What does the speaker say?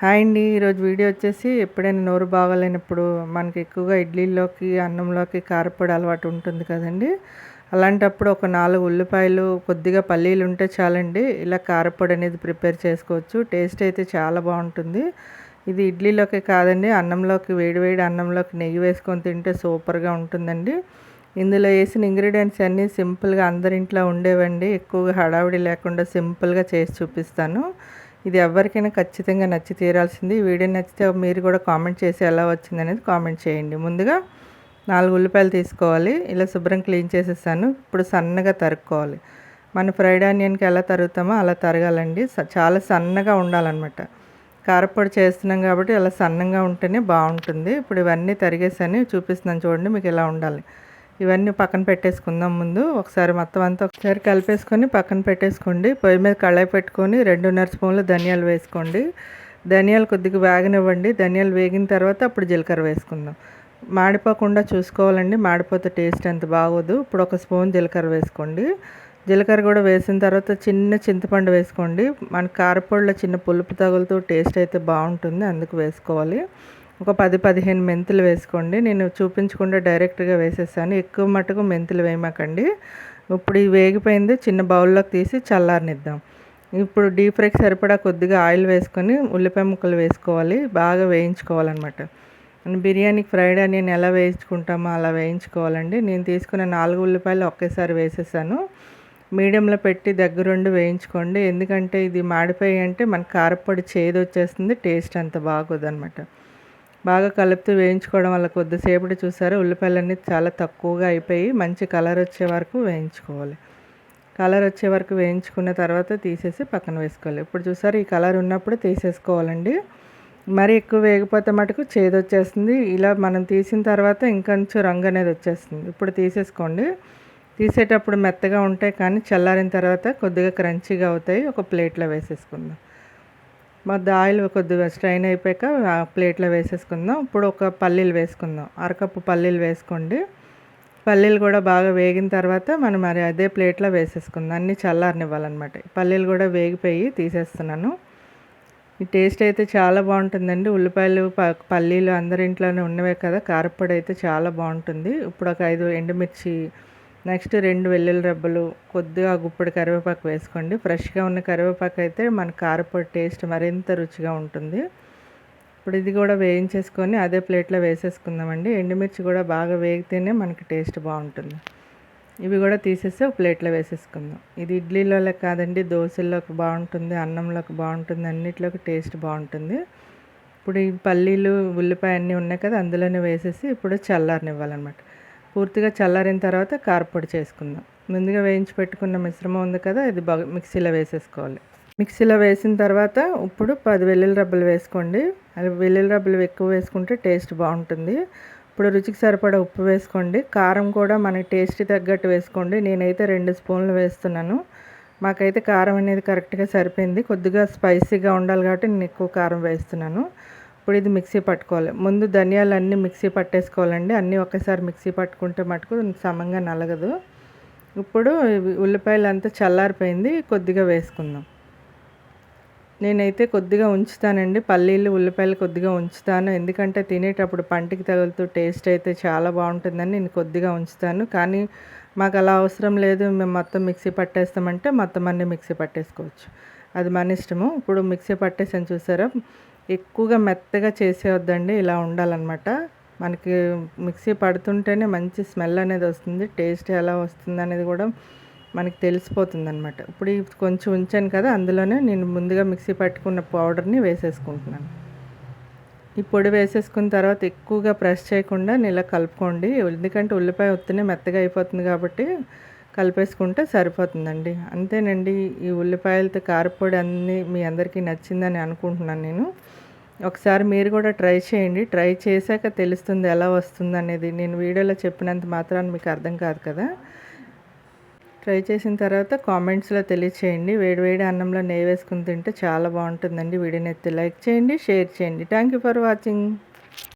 Hi అండి. ఈరోజు video వచ్చేసి ఎప్పుడైనా నోరు బాగోలేనప్పుడు మనకి ఎక్కువగా ఇడ్లీలోకి అన్నంలోకి కారపొడి అలవాటు ఉంటుంది కదండి. అలాంటప్పుడు ఒక నాలుగు ఉల్లిపాయలు కొద్దిగా పల్లీలు ఉంటే చాలండి. ఇలా కారపొడి అనేది ప్రిపేర్ చేసుకోవచ్చు. టేస్ట్ అయితే చాలా బాగుంటుంది. ఇది ఇడ్లీలోకి కాదండి అన్నంలోకి వేడివేడి అన్నంలోకి నెయ్యి వేసుకొని తింటే సూపర్గా ఉంటుందండి. ఇందులో వేసిన ఇంగ్రీడియంట్స్ అన్నీ సింపుల్గా అందరింట్లో ఉండేవండి. ఎక్కువగా హడావిడి లేకుండా సింపుల్గా చేసి చూపిస్తాను. ఇది ఎవరికైనా ఖచ్చితంగా నచ్చి తీరాల్సింది. వీడియో నచ్చితే మీరు కూడా కామెంట్ చేసి ఎలా వచ్చింది అనేది కామెంట్ చేయండి. ముందుగా నాలుగు ఉల్లిపాయలు తీసుకోవాలి. ఇలా శుభ్రం క్లీన్ చేసేసాను. ఇప్పుడు సన్నగా తరుక్కోవాలి. మన ఫ్రైడ్ ఆనియన్కి ఎలా తరుగుతామో అలా తరగాలండి. చాలా సన్నగా ఉండాలన్నమాట. కారపొడి చేస్తున్నాం కాబట్టి అలా సన్నంగా ఉంటేనే బాగుంటుంది. ఇప్పుడు ఇవన్నీ తరిగేసాను. చూపిస్తున్నాను చూడండి మీకు ఎలా ఉండాలి. ఇవన్నీ పక్కన పెట్టేసుకుందాం ముందు. ఒకసారి మొత్తం అంతా ఒకసారి కలిపేసుకొని పక్కన పెట్టేసుకోండి. పొయ్యి మీద కళాయి పెట్టుకొని రెండున్నర స్పూన్లు ధనియాలు వేసుకోండి. ధనియాలు కొద్దిగా వేగనివ్వండి. ధనియాలు వేగిన తర్వాత అప్పుడు జీలకర్ర వేసుకుందాం. మాడిపోకుండా చూసుకోవాలండి. మాడిపోతే టేస్ట్ అంత బాగోదు. ఇప్పుడు ఒక స్పూన్ జీలకర్ర వేసుకోండి. జీలకర్ర కూడా వేసిన తర్వాత చిన్న చింతపండు వేసుకోండి. మన కారపొడిలో చిన్న పులుపు తగులుతూ టేస్ట్ అయితే బాగుంటుంది. అందుకు వేసుకోవాలి. ఒక పది పదిహేను మెంతులు వేసుకోండి. నేను చూపించకుండా డైరెక్ట్గా వేసేసాను. ఎక్కువ మటుకు మెంతులు వేయమాకండి. ఇప్పుడు ఇవి వేగిపోయింది. చిన్న బౌల్లోకి తీసి చల్లారనిద్దాం. ఇప్పుడు డీప్ ఫ్రైకి సరిపడా కొద్దిగా ఆయిల్ వేసుకొని ఉల్లిపాయ ముక్కలు వేసుకోవాలి. బాగా వేయించుకోవాలన్నమాట. బిర్యానీకి ఫ్రైడ్ ఆనియన్ ఎలా వేయించుకుంటామో అలా వేయించుకోవాలండి. నేను తీసుకున్న నాలుగు ఉల్లిపాయలు ఒకేసారి వేసేసాను. మీడియంలో పెట్టి దగ్గరుండి వేయించుకోండి. ఎందుకంటే ఇది మాడిపోయి అంటే మన కారపొడి చేదు వచ్చేస్తుంది టేస్ట్ అంత బాగోదు అనమాట బాగా కలుపుతూ వేయించుకోవడం వల్ల కొద్దిసేపటి చూసారు ఉల్లిపాయలన్నీ చాలా తక్కువగా అయిపోయి మంచి కలర్ వచ్చే వరకు వేయించుకోవాలి. కలర్ వచ్చే వరకు వేయించుకున్న తర్వాత తీసేసి పక్కన వేసుకోవాలి. ఇప్పుడు చూసారు ఈ కలర్ ఉన్నప్పుడు తీసేసుకోవాలండి. మరి ఎక్కువ వేగిపోతే మటుకు చేదు వచ్చేస్తుంది. ఇలా మనం తీసిన తర్వాత ఇంకొంచెం రంగు అనేది వచ్చేస్తుంది. ఇప్పుడు తీసేసుకోండి. తీసేటప్పుడు మెత్తగా ఉంటాయి కానీ చల్లారిన తర్వాత కొద్దిగా క్రంచీగా అవుతాయి. ఒక ప్లేట్లో వేసేసుకుందాం. మధ్య ఆయిల్ కొద్దిగా స్ట్రైన్ అయిపోయాక ప్లేట్లో వేసేసుకుందాం. ఇప్పుడు ఒక పల్లీలు వేసుకుందాం. అరకప్పు పల్లీలు వేసుకోండి. పల్లీలు కూడా బాగా వేగిన తర్వాత మనం మరి అదే ప్లేట్లో వేసేసుకుందాం. అన్నీ చల్లారనివ్వాలన్నమాట. పల్లీలు కూడా వేగిపోయి తీసేస్తున్నాను. ఈ టేస్ట్ అయితే చాలా బాగుంటుందండి. ఉల్లిపాయలు ప పల్లీలు అందరింట్లోనే ఉన్నవే కదా. కారపొడి అయితే చాలా బాగుంటుంది. ఇప్పుడు ఒక ఐదు ఎండుమిర్చి నెక్స్ట్ రెండు వెల్లుల్లి రెబ్బలు కొద్దిగా గుప్పడి కరివేపాకు వేసుకోండి. ఫ్రెష్గా ఉన్న కరివేపాకు అయితే మన కారపొడి టేస్ట్ మరింత రుచిగా ఉంటుంది. ఇప్పుడు ఇది కూడా వేయించేసుకొని అదే ప్లేట్లో వేసేసుకుందామండి. ఎండుమిర్చి కూడా బాగా వేగితేనే మనకి టేస్ట్ బాగుంటుంది. ఇవి కూడా తీసేసి ఒక ప్లేట్లో వేసేసుకుందాం. ఇది ఇడ్లీలలో కాదండి దోశల్లోకి బాగుంటుంది అన్నంలోకి బాగుంటుంది అన్నిట్లోకి టేస్ట్ బాగుంటుంది. ఇప్పుడు ఈ పల్లీలు ఉల్లిపాయ అన్నీ ఉన్నాయి కదా అందులోనే వేసేసి ఇప్పుడు చల్లారనివ్వాలన్నమాట. పూర్తిగా చల్లారిన తర్వాత కారపొడి చేసుకుందాం. ముందుగా వేయించి పెట్టుకున్న మిశ్రమం ఉంది కదా ఇది బాగా మిక్సీలో వేసేసుకోవాలి. మిక్సీలో వేసిన తర్వాత ఇప్పుడు పది వెల్లుల్లి రబ్బలు వేసుకోండి. అది వెల్లుల్లి రబ్బలు ఎక్కువ వేసుకుంటే టేస్ట్ బాగుంటుంది. ఇప్పుడు రుచికి సరిపడా ఉప్పు వేసుకోండి. కారం కూడా మన టేస్ట్ తగ్గట్టు వేసుకోండి. నేనైతే రెండు స్పూన్లు వేస్తున్నాను. మాకైతే కారం అనేది కరెక్ట్గా సరిపోయింది. కొద్దిగా స్పైసీగా ఉండాలి కాబట్టి నేను ఎక్కువ కారం వేస్తున్నాను. ఇప్పుడు ఇది మిక్సీ పట్టుకోవాలి. ముందు ధనియాలు అన్నీ మిక్సీ పట్టేసుకోవాలండి. అన్నీ ఒకేసారి మిక్సీ పట్టుకుంటే మటుకు సమంగా నలగదు. ఇప్పుడు ఉల్లిపాయలు అంతా చల్లారిపోయింది. కొద్దిగా వేసుకుందాం. నేనైతే కొద్దిగా ఉంచుతానండి. పల్లీలు ఉల్లిపాయలు కొద్దిగా ఉంచుతాను. ఎందుకంటే తినేటప్పుడు పంటికి తగులుతూ టేస్ట్ అయితే చాలా బాగుంటుందని నేను కొద్దిగా ఉంచుతాను. కానీ మాకు అలా అవసరం లేదు. మేము మొత్తం మిక్సీ పట్టేస్తామంటే మొత్తం అన్నీ మిక్సీ పట్టేసుకోవచ్చు. అది మన ఇష్టము. ఇప్పుడు మిక్సీ పట్టేసాను చూసారా? ఎక్కువగా మెత్తగా చేసేవద్దండి ఇలా ఉండాలన్నమాట. మనకి మిక్సీ పడుతుంటేనే మంచి స్మెల్ అనేది వస్తుంది టేస్ట్ ఎలా వస్తుంది అనేది కూడా మనకి తెలిసిపోతుంది అనమాట ఇప్పుడు కొంచెం ఉంచాను కదా అందులోనే నేను ముందుగా మిక్సీ పట్టుకున్న పౌడర్ని వేసేసుకుంటున్నాను. ఈ పొడి వేసేసుకున్న తర్వాత ఎక్కువగా ప్రెస్ చేయకుండా ఇలా కలుపుకోండి. ఎందుకంటే ఉల్లిపాయ ఉత్తినే మెత్తగా అయిపోతుంది కాబట్టి కలిపేసుకుంటే సరిపోతుందండి. అంతేనండి ఈ ఉల్లిపాయలతో కారపొడి అన్నీ మీ అందరికీ నచ్చిందని అనుకుంటున్నాను నేను. ఒకసారి మీరు కూడా ట్రై చేయండి. ట్రై చేశాక తెలుస్తుంది ఎలా వస్తుంది అనేది నేను వీడియోలో చెప్పినంత మాత్రాన్ని మీకు అర్థం కాదు కదా. ట్రై చేసిన తర్వాత కామెంట్స్లో తెలియచేయండి. వేడివేడి అన్నంలో నెయ్యి వేసుకుని తింటే చాలా బాగుంటుందండి. వీడియోని ఎత్తి లైక్ చేయండి షేర్ చేయండి. Thank you for watching.